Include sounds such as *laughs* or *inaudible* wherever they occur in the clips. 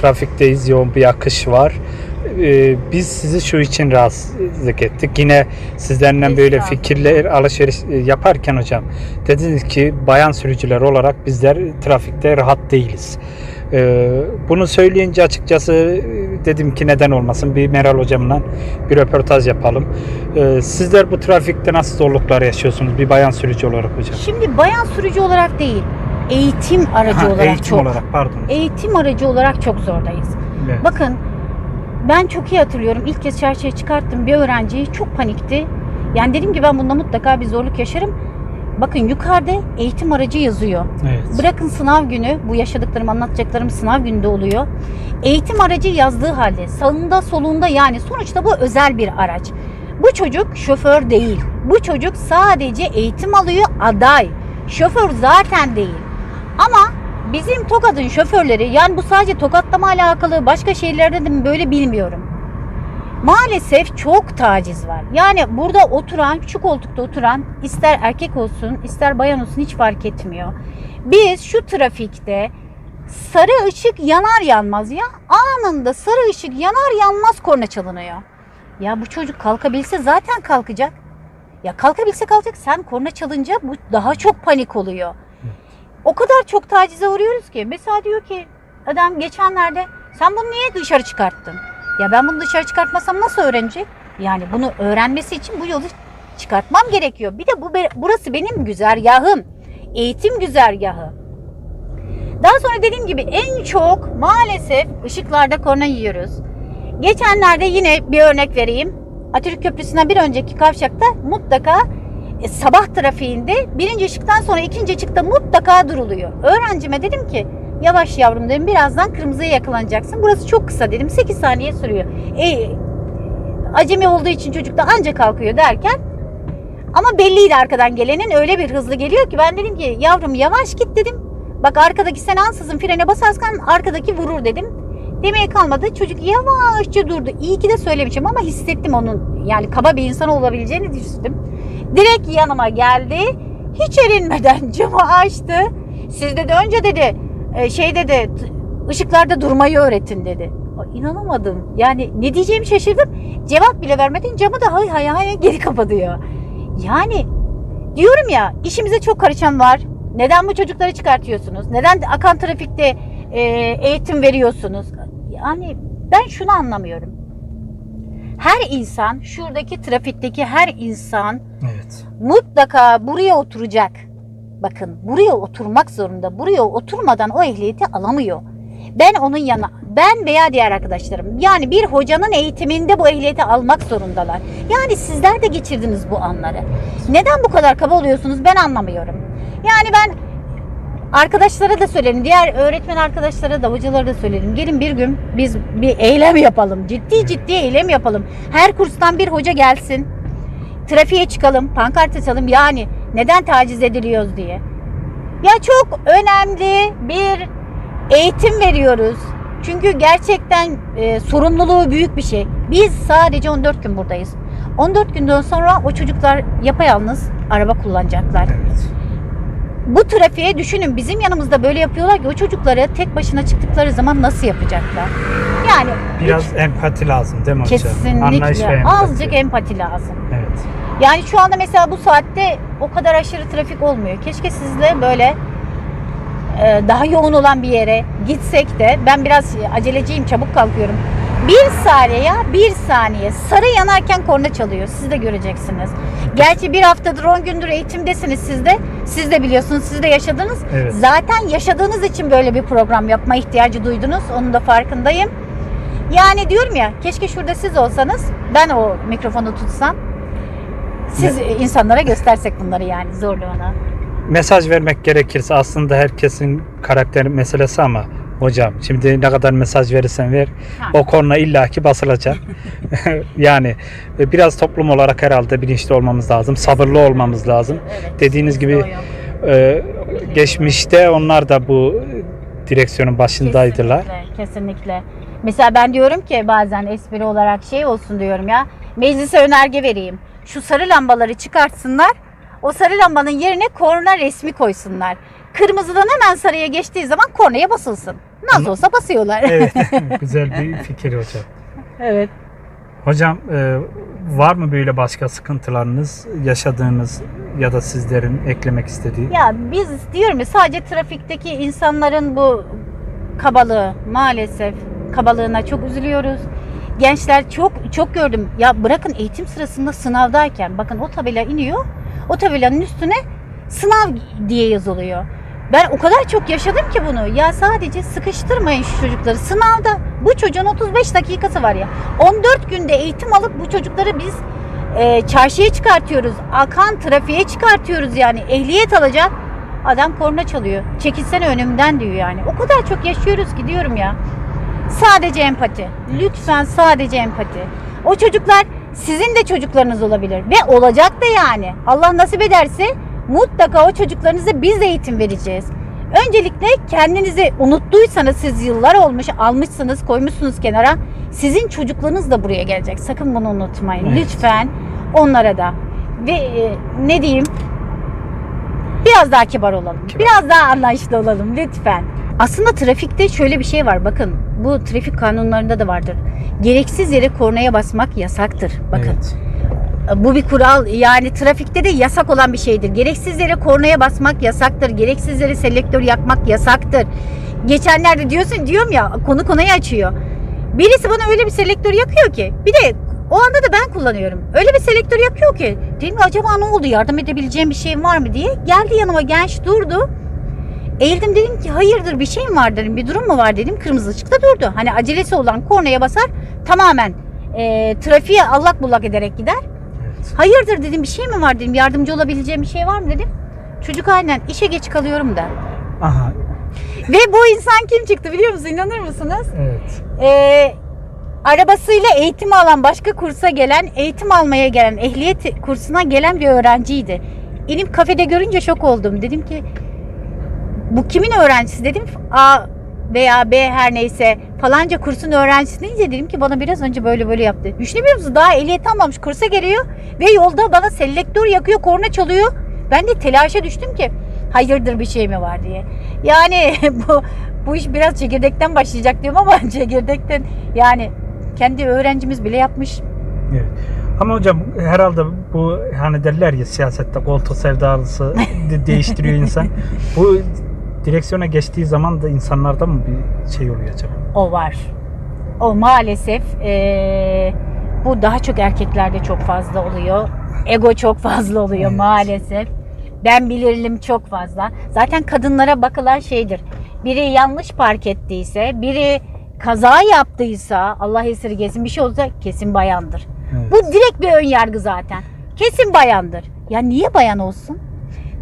Trafikteyiz, yoğun bir akış var. Ee, biz sizi şu için rahatsızlık ettik. Yine sizlerle böyle Estağfurullah. fikirler alışveriş e, yaparken hocam dediniz ki bayan sürücüler olarak bizler trafikte rahat değiliz. Ee, bunu söyleyince açıkçası e, dedim ki neden olmasın bir Meral hocamla bir röportaj yapalım. Ee, sizler bu trafikte nasıl zorluklar yaşıyorsunuz bir bayan sürücü olarak hocam? Şimdi bayan sürücü olarak değil, eğitim aracı Ha, olarak eğitim çok. olarak pardon. Eğitim aracı olarak çok zordayız. Evet. Bakın ben çok iyi hatırlıyorum. İlk kez çarşıya çıkarttım bir öğrenciyi. Çok panikti. Yani dedim ki ben bunda mutlaka bir zorluk yaşarım. Bakın yukarıda eğitim aracı yazıyor. Evet. Bırakın sınav günü, bu yaşadıklarım, anlatacaklarım sınav gününde oluyor. Eğitim aracı yazdığı halde sağında solunda yani sonuçta bu özel bir araç. Bu çocuk şoför değil. Bu çocuk sadece eğitim alıyor aday. Şoför zaten değil. Ama bizim Tokat'ın şoförleri yani bu sadece Tokat'ta mı alakalı başka şehirlerde de mi böyle bilmiyorum. Maalesef çok taciz var. Yani burada oturan, şu koltukta oturan ister erkek olsun ister bayan olsun hiç fark etmiyor. Biz şu trafikte sarı ışık yanar yanmaz ya anında sarı ışık yanar yanmaz korna çalınıyor. Ya bu çocuk kalkabilse zaten kalkacak. Ya kalkabilse kalkacak. Sen korna çalınca bu daha çok panik oluyor. O kadar çok tacize uğruyoruz ki. Mesela diyor ki adam geçenlerde sen bunu niye dışarı çıkarttın? Ya ben bunu dışarı çıkartmasam nasıl öğrenecek? Yani bunu öğrenmesi için bu yolu çıkartmam gerekiyor. Bir de bu burası benim güzergahım. Eğitim güzergahı. Daha sonra dediğim gibi en çok maalesef ışıklarda korna yiyoruz. Geçenlerde yine bir örnek vereyim. Atatürk Köprüsü'nden bir önceki kavşakta mutlaka e, sabah trafiğinde birinci ışıktan sonra ikinci ışıkta mutlaka duruluyor. Öğrencime dedim ki yavaş yavrum dedim birazdan kırmızıya yakalanacaksın. Burası çok kısa dedim 8 saniye sürüyor. E, acemi olduğu için çocuk da anca kalkıyor derken ama belliydi arkadan gelenin öyle bir hızlı geliyor ki ben dedim ki yavrum yavaş git dedim. Bak arkadaki sen ansızın frene basarsan arkadaki vurur dedim. Demeye kalmadı. Çocuk yavaşça durdu. İyi ki de söylemişim ama hissettim onun yani kaba bir insan olabileceğini düşündüm. Direkt yanıma geldi. Hiç erinmeden *laughs* camı açtı. Siz dedi önce dedi e, şey dedi ışıklarda durmayı öğretin dedi. İnanamadım. Yani ne diyeceğimi şaşırdım. Cevap bile vermeden camı da hay hay hay geri kapatıyor. Yani diyorum ya işimize çok karışan var. Neden bu çocukları çıkartıyorsunuz? Neden akan trafikte e, eğitim veriyorsunuz? Yani ben şunu anlamıyorum. Her insan, şuradaki trafikteki her insan Evet. mutlaka buraya oturacak. Bakın buraya oturmak zorunda. Buraya oturmadan o ehliyeti alamıyor. Ben onun yana, ben veya diğer arkadaşlarım yani bir hocanın eğitiminde bu ehliyeti almak zorundalar. Yani sizler de geçirdiniz bu anları. Neden bu kadar kaba oluyorsunuz ben anlamıyorum. Yani ben arkadaşlara da söyledim. Diğer öğretmen arkadaşlara da hocalara da söyledim. Gelin bir gün biz bir eylem yapalım. Ciddi ciddi eylem yapalım. Her kurstan bir hoca gelsin trafiğe çıkalım, pankart açalım. Yani neden taciz ediliyoruz diye. Ya çok önemli bir eğitim veriyoruz. Çünkü gerçekten e, sorumluluğu büyük bir şey. Biz sadece 14 gün buradayız. 14 günden sonra o çocuklar yapayalnız araba kullanacaklar. Evet. Bu trafiğe düşünün bizim yanımızda böyle yapıyorlar ki o çocukları tek başına çıktıkları zaman nasıl yapacaklar? Yani Biraz empati lazım değil mi hocam? Kesinlikle empati. azıcık empati lazım. Evet. Yani şu anda mesela bu saatte o kadar aşırı trafik olmuyor. Keşke sizle böyle e, daha yoğun olan bir yere gitsek de ben biraz aceleciyim çabuk kalkıyorum. Bir saniye ya bir saniye sarı yanarken korna çalıyor. Siz de göreceksiniz. Gerçi bir haftadır 10 gündür eğitimdesiniz siz de. Siz de biliyorsunuz siz de yaşadınız. Evet. Zaten yaşadığınız için böyle bir program yapma ihtiyacı duydunuz. Onun da farkındayım. Yani diyorum ya keşke şurada siz olsanız ben o mikrofonu tutsam. Siz insanlara göstersek bunları yani zorluğunu. Mesaj vermek gerekirse aslında herkesin karakter meselesi ama hocam şimdi ne kadar mesaj verirsen ver Ha. o korna illaki basılacak. *laughs* *laughs* yani e, biraz toplum olarak herhalde bilinçli olmamız lazım. Sabırlı olmamız lazım. Evet, Dediğiniz gibi e, geçmişte onlar da bu direksiyonun başındaydılar. Kesinlikle, kesinlikle. Mesela ben diyorum ki bazen espri olarak şey olsun diyorum ya. Meclise önerge vereyim. Şu sarı lambaları çıkartsınlar. O sarı lambanın yerine korna resmi koysunlar. Kırmızıdan hemen sarıya geçtiği zaman kornaya basılsın. Nasıl olsa basıyorlar. *laughs* Evet, güzel bir fikir hocam. evet. Hocam e, var mı böyle başka sıkıntılarınız yaşadığınız ya da sizlerin eklemek istediği? Ya biz diyorum ya sadece trafikteki insanların bu kabalığı maalesef kabalığına çok üzülüyoruz. Gençler çok çok gördüm. Ya bırakın eğitim sırasında sınavdayken bakın o tabela iniyor. O tabelanın üstüne sınav diye yazılıyor. Ben o kadar çok yaşadım ki bunu. Ya sadece sıkıştırmayın şu çocukları. Sınavda bu çocuğun 35 dakikası var ya. 14 günde eğitim alıp bu çocukları biz e, çarşıya çıkartıyoruz. Akan trafiğe çıkartıyoruz yani. Ehliyet alacak. Adam korna çalıyor. Çekilsene önümden diyor yani. O kadar çok yaşıyoruz ki diyorum ya. Sadece empati. Lütfen sadece empati. O çocuklar sizin de çocuklarınız olabilir ve olacak da yani. Allah nasip ederse mutlaka o çocuklarınıza biz eğitim vereceğiz. Öncelikle kendinizi unuttuysanız siz yıllar olmuş almışsınız koymuşsunuz kenara sizin çocuklarınız da buraya gelecek. Sakın bunu unutmayın. Evet. Lütfen onlara da. Ve e, ne diyeyim? Biraz daha kibar olalım. Kibar. Biraz daha anlayışlı olalım lütfen. Aslında trafikte şöyle bir şey var. Bakın bu trafik kanunlarında da vardır. Gereksiz yere kornaya basmak yasaktır. Bakın Evet. Bu bir kural. Yani trafikte de yasak olan bir şeydir. Gereksiz yere kornaya basmak yasaktır. Gereksiz yere selektör yakmak yasaktır. Geçenlerde diyorsun diyorum ya konu konuyu açıyor. Birisi bana öyle bir selektör yakıyor ki. Bir de o anda da ben kullanıyorum. Öyle bir selektör yakıyor ki. Dedim acaba ne oldu yardım edebileceğim bir şeyim var mı diye. Geldi yanıma genç durdu. Eğildim dedim ki hayırdır bir şey mi var dedim. Bir durum mu var dedim. Kırmızı ışıkta durdu. Hani acelesi olan kornaya basar tamamen e, trafiğe allak bullak ederek gider. Hayırdır dedim bir şey mi var dedim. Yardımcı olabileceğim bir şey var mı dedim. Çocuk aynen işe geç kalıyorum da. Aha, Ve bu insan kim çıktı biliyor musun? İnanır mısınız? evet. Ee, arabasıyla eğitim alan başka kursa gelen, eğitim almaya gelen, ehliyet kursuna gelen bir öğrenciydi. İnip kafede görünce şok oldum. Dedim ki bu kimin öğrencisi dedim. A veya B her neyse falanca kursun öğrencisi deyince dedim ki bana biraz önce böyle böyle yaptı. Düşünebiliyor musun? Daha ehliyet almamış kursa geliyor ve yolda bana selektör yakıyor, korna çalıyor. Ben de telaşa düştüm ki hayırdır bir şey mi var diye. Yani *laughs* bu bu iş biraz çekirdekten başlayacak diyorum ama *laughs* çekirdekten yani kendi öğrencimiz bile yapmış. Evet. Ama hocam herhalde bu hani derler ya siyasette koltuk sevdalısı de- *laughs* değiştiriyor insan. Bu direksiyona geçtiği zaman da insanlarda mı bir şey oluyor acaba? O var. O maalesef eee, bu daha çok erkeklerde çok fazla oluyor. Ego çok fazla oluyor Evet. maalesef. Ben bilirim çok fazla. Zaten kadınlara bakılan şeydir. Biri yanlış park ettiyse, biri kaza yaptıysa, Allah esirgesin bir şey olsa kesin bayandır. Evet. Bu direkt bir ön yargı zaten. Kesin bayandır. Ya niye bayan olsun?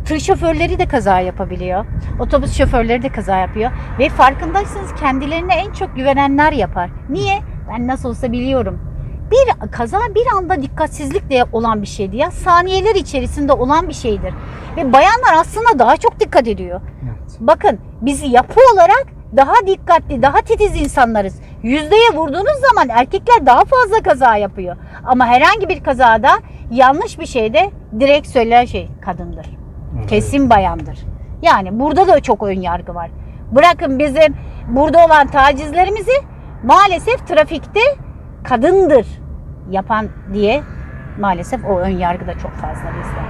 Tır şoförleri de kaza yapabiliyor. Otobüs şoförleri de kaza yapıyor. Ve farkındaysanız kendilerine en çok güvenenler yapar. Niye? Ben nasıl olsa biliyorum. Bir kaza bir anda dikkatsizlikle olan bir şeydi ya. Saniyeler içerisinde olan bir şeydir. Ve bayanlar aslında daha çok dikkat ediyor. Evet. Bakın biz yapı olarak daha dikkatli, daha titiz insanlarız. Yüzdeye vurduğunuz zaman erkekler daha fazla kaza yapıyor. Ama herhangi bir kazada yanlış bir şeyde direkt söylenen şey kadındır. Evet. Kesin bayandır. Yani burada da çok ön yargı var. Bırakın bizim burada olan tacizlerimizi maalesef trafikte kadındır yapan diye maalesef o ön yargı da çok fazla bizde.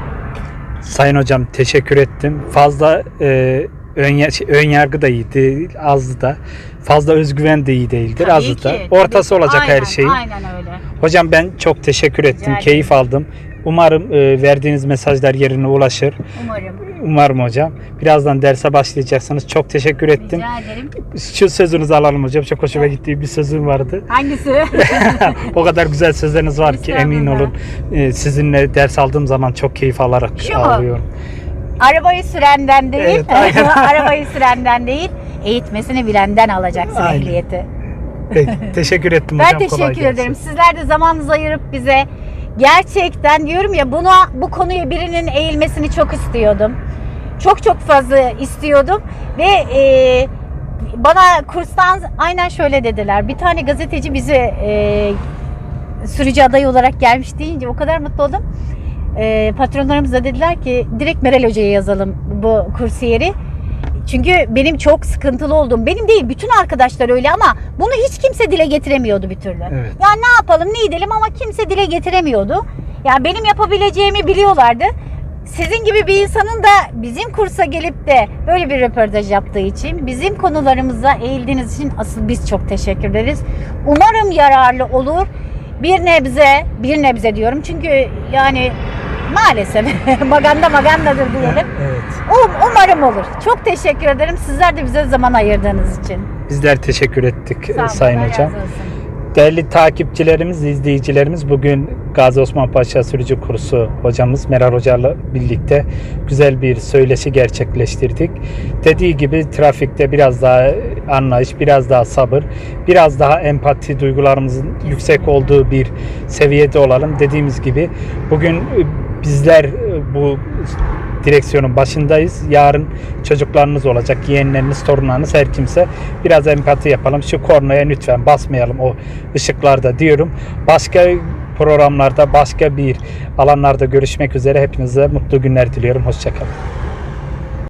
Sayın hocam teşekkür ettim. Fazla e, ön, şey, ön yargı da iyi değil, azdı da. Fazla özgüven de iyi değildir, Tabii azdı da. ki, Ortası tabii olacak Aynen, her şey. Aynen öyle. Hocam ben çok teşekkür ettim, ederim. keyif aldım. Umarım e, verdiğiniz mesajlar yerine ulaşır. Umarım. Umarım hocam. Birazdan derse başlayacaksınız. Çok teşekkür ettim. Rica ederim. Şu sözünüzü alalım hocam. Çok hoşuma gittiği bir sözüm vardı. Hangisi? *laughs* o kadar güzel sözleriniz var ki emin olun. e, sizinle ders aldığım zaman çok keyif alarak Şu mu? alıyorum. Arabayı sürenden değil, Evet, *laughs* arabayı sürenden değil, eğitmesini bilenden alacaksın Aynen. ehliyeti. Peki, teşekkür *laughs* ettim Ben hocam. kolay teşekkür gelsin. ederim. Sizler de zamanınızı ayırıp bize gerçekten diyorum ya buna bu konuya birinin eğilmesini çok istiyordum. Çok çok fazla istiyordum ve e, bana kurstan aynen şöyle dediler. Bir tane gazeteci bizi e, sürücü adayı olarak gelmiş deyince o kadar mutlu oldum. E, patronlarımız da dediler ki direkt Meral Hoca'ya yazalım bu kursiyeri. Çünkü benim çok sıkıntılı olduğum, benim değil bütün arkadaşlar öyle ama bunu hiç kimse dile getiremiyordu bir türlü. Evet. Ya ne yapalım ne edelim ama kimse dile getiremiyordu. Ya benim yapabileceğimi biliyorlardı. Sizin gibi bir insanın da bizim kursa gelip de böyle bir röportaj yaptığı için, bizim konularımıza eğildiğiniz için asıl biz çok teşekkür ederiz. Umarım yararlı olur. Bir nebze, bir nebze diyorum çünkü yani maalesef *laughs* maganda magandadır diyelim. Evet. Um- Umarım olur. Çok teşekkür ederim. Sizler de bize zaman ayırdığınız için. Bizler teşekkür ettik Sağ olun, Sayın Allah Hocam. razı olsun. Değerli takipçilerimiz, izleyicilerimiz bugün Gazi Osman Paşa Sürücü Kursu hocamız Meral Hoca'yla birlikte güzel bir söyleşi gerçekleştirdik. Dediği gibi trafikte biraz daha anlayış, biraz daha sabır, biraz daha empati duygularımızın yüksek olduğu bir seviyede olalım. Dediğimiz gibi bugün bizler bu direksiyonun başındayız. Yarın çocuklarınız olacak, yeğenleriniz, torunlarınız her kimse biraz empati yapalım. Şu kornaya lütfen basmayalım o ışıklarda diyorum. Başka programlarda, başka bir alanlarda görüşmek üzere. Hepinize mutlu günler diliyorum. Hoşçakalın.